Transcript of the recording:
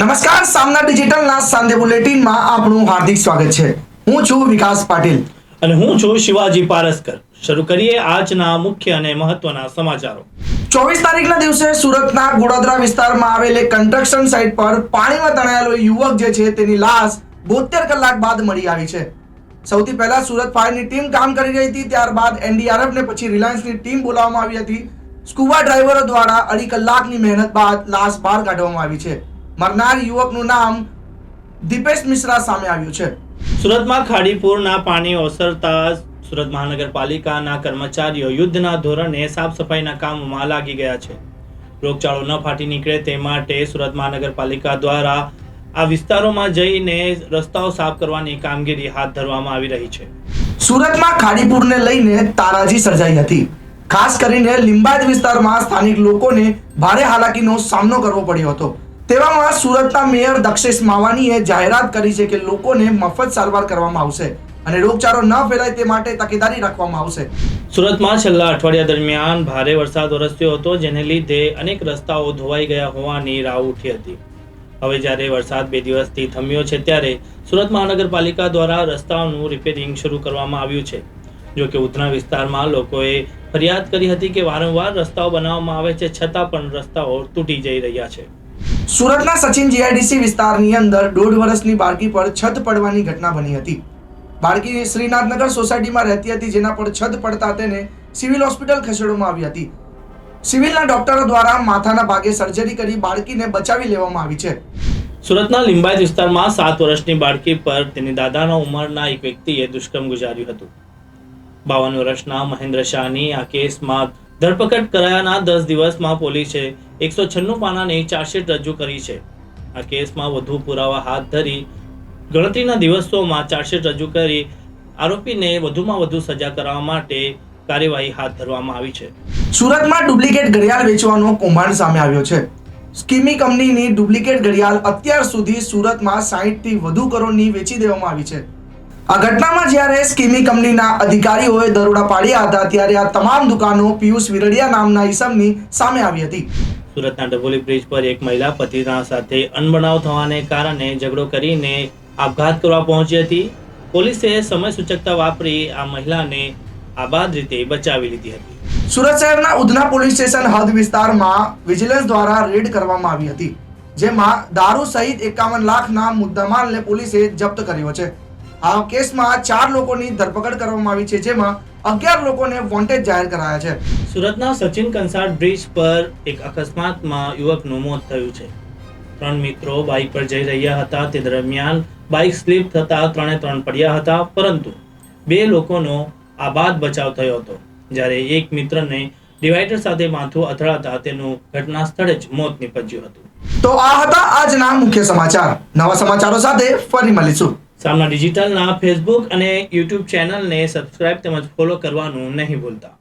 નમસ્કાર સામના ડિજિટલના સાંધે બુલેટિનમાં આપનું હાર્દિક સ્વાગત છે. હું છું વિકાસ પાટીલ. અને હું છું શિવાજી પારસ્કર. શરૂ કરીએ આજના મુખ્ય અને મહત્વના સમાચારો. ચોવીસ તારીખના દિવસે સુરતના ગોડાદરા વિસ્તારમાં આવેલ એક કન્સ્ટ્રક્શન સાઇટ પર પાણીમાં તણાયેલો યુવક જે છે તેની લાશ બોતેર કલાક બાદ મળી આવી છે. સૌથી પહેલા સુરત ફાયરની ટીમ કામ કરી રહી હતી ત્યારબાદ એનડીઆરએફ ને પછી રિલાયન્સની ટીમ બોલાવવામાં આવી હતી. સ્કુબા ડ્રાઈવરો દ્વારા અઢી કલાકની મહેનત બાદ લાશ બહાર કાઢવામાં આવી છે. મરનાર યુવકનું નામ દીપેશ મિશ્રા સામે આવ્યું છે. સુરતમાં ખાડીપુરના પાણી ઓસરતા સુરત મહાનગરપાલિકાના કર્મચારીઓ યુદ્ધના ધોરણે સાફ સફાઈના કામમાં લાગી ગયા છે. રોગચાળો ન ફાટી નીકળે તે માટે સુરત મહાનગરપાલિકા દ્વારા આ વિસ્તારોમાં જઈને રસ્તાઓ સાફ કરવાની કામગીરી હાથ ધરવામાં આવી રહી છે. સુરતમાં ખાડીપુરને લઈને તારાજી સર્જાઈ હતી. ખાસ કરીને લિંબાયત વિસ્તારમાં સ્થાનિક લોકોને ભારે હાલાકીનો સામનો કરવો પડ્યો હતો. તેવામાં સુરતના મેયર દક્ષેશ માવાનીએ જાહેરાત કરી છે કે લોકોને મફત સારવાર કરવામાં આવશે અને રોગચાળો ન ફેલાય તે માટે તકેદારી રાખવામાં આવશે. સુરતમાં છેલ્લા અઠવાડિયા દરમિયાન ભારે વરસાદ વરસ્યો હતો, જેને લીધે અનેક રસ્તાઓ ધોવાઈ ગયા હોવાની રાવ ઉઠી હતી. હવે જ્યારે વરસાદ બે દિવસથી થમ્યો છે, ત્યારે સુરત મહાનગરપાલિકા દ્વારા રસ્તાઓનું રિપેરિંગ શરૂ કરવામાં આવ્યું છે. જો કે ઉધના વિસ્તારમાં લોકોએ ફરિયાદ કરી હતી કે વારંવાર રસ્તાઓ બનાવવામાં આવે છે, છતાં પણ રસ્તાઓ તૂટી જઈ રહ્યા છે. સુરતના સચિન જીઆઈડીસી વિસ્તારની અંદર દોઢ વર્ષની બાળકી પર છત પડવાની ઘટના બની હતી. બાળકી શ્રીનાથનગર સોસાયટીમાં રહેતી હતી, જેના પર છત પડતા તેને સિવિલ હોસ્પિટલ ખસેડવામાં આવી હતી. સિવિલના ડોક્ટરો દ્વારા માથાના ભાગે સર્જરી કરી બાળકીને બચાવી લેવામાં આવી છે. સુરતના લિંબાયત વિસ્તારમાં સાત વર્ષની બાળકી પર તેની દાદાના ઉંમરના એક વ્યક્તિએ દુષ્કર્મ ગુજાર્યું હતું. બાવન વર્ષના મહેન્દ્ર શાહની આ કેસમાં ધરપકડ કરાયાના દસ દિવસમાં પોલીસે એકસો છન્નું પાનાની ચાર્જશીટ રજૂ કરી છે. આ કેસમાં વધુ પુરાવા હાથ ધરી ગણતરીના દિવસોમાં ચાર્જશીટ રજૂ કરી આરોપીને વધુમાં વધુ સજા કરવા માટે કાર્યવાહી હાથ ધરવામાં આવી છે. સુરતમાં ડુપ્લિકેટ ઘડિયાળ વેચવાનો કૌભાંડ સામે આવ્યો છે. સ્કીમી કંપનીની ડુપ્લિકેટ ઘડિયાળ અત્યાર સુધી સુરતમાં 60 વધુ કરોડની વેચી દેવામાં આવી છે. આ ઘટનામાં જ્યારે સ્કીમી કંપનીના અધિકારીઓએ દરોડા પાડ્યા હતા ત્યારે આ તમામ દુકાનો પિયુષ વિરડિયા નામના ઈસમની સામે આવી હતી. સુરતના ડભોલી બ્રિજ પર એક મહિલા પતિના સાથે અનબનાવ થવાને કારણે ઝઘડો કરીને આપઘાત કરવા પહોંચી હતી. પોલીસે સમય સૂચકતા વાપરી આ મહિલાને આબાદ રીતે બચાવી લીધી હતી. સુરત શહેરના ઉધના પોલીસ સ્ટેશન હદ વિસ્તારમાં વિજિલન્સ દ્વારા રેડ કરવામાં આવી હતી જેમાં દારૂ સહિત એકાવન લાખના મુદ્દામાલને પોલીસે જપ્ત કર્યો છે. આ કેસમાં ચાર લોકોની ધરપકડ કરવામાં આવી છે જેમાં અગિયાર લોકોને વોન્ટેડ જાહેર કરાયા છે. સુરતના સચિન કંસાર બ્રિજ પર એક અકસ્માતમાં યુવકનું મોત થયું છે. ત્રણ મિત્રો બાઇક પર જઈ રહ્યા હતા તે દરમિયાન બાઇક સ્લીપ થતા ત્રણે ત્રણ પડ્યા હતા પરંતુ બે લોકોનો આબાદ બચાવ થયો હતો. જ્યારે એક મિત્રને ડિવાઈડર સાથે માથું અથડાતા તેનું ઘટના સ્થળે જ મોત નીપજ્યું હતું. તો આ હતા આજના મુખ્ય સમાચાર. નવા સમાચારો સાથે ફરી મળીશું. સામના ડિજિટલના ફેસબુક અને યુટ્યુબ ચેનલને સબસ્ક્રાઇબ તેમજ ફોલો કરવાનું નહીં ભૂલતા.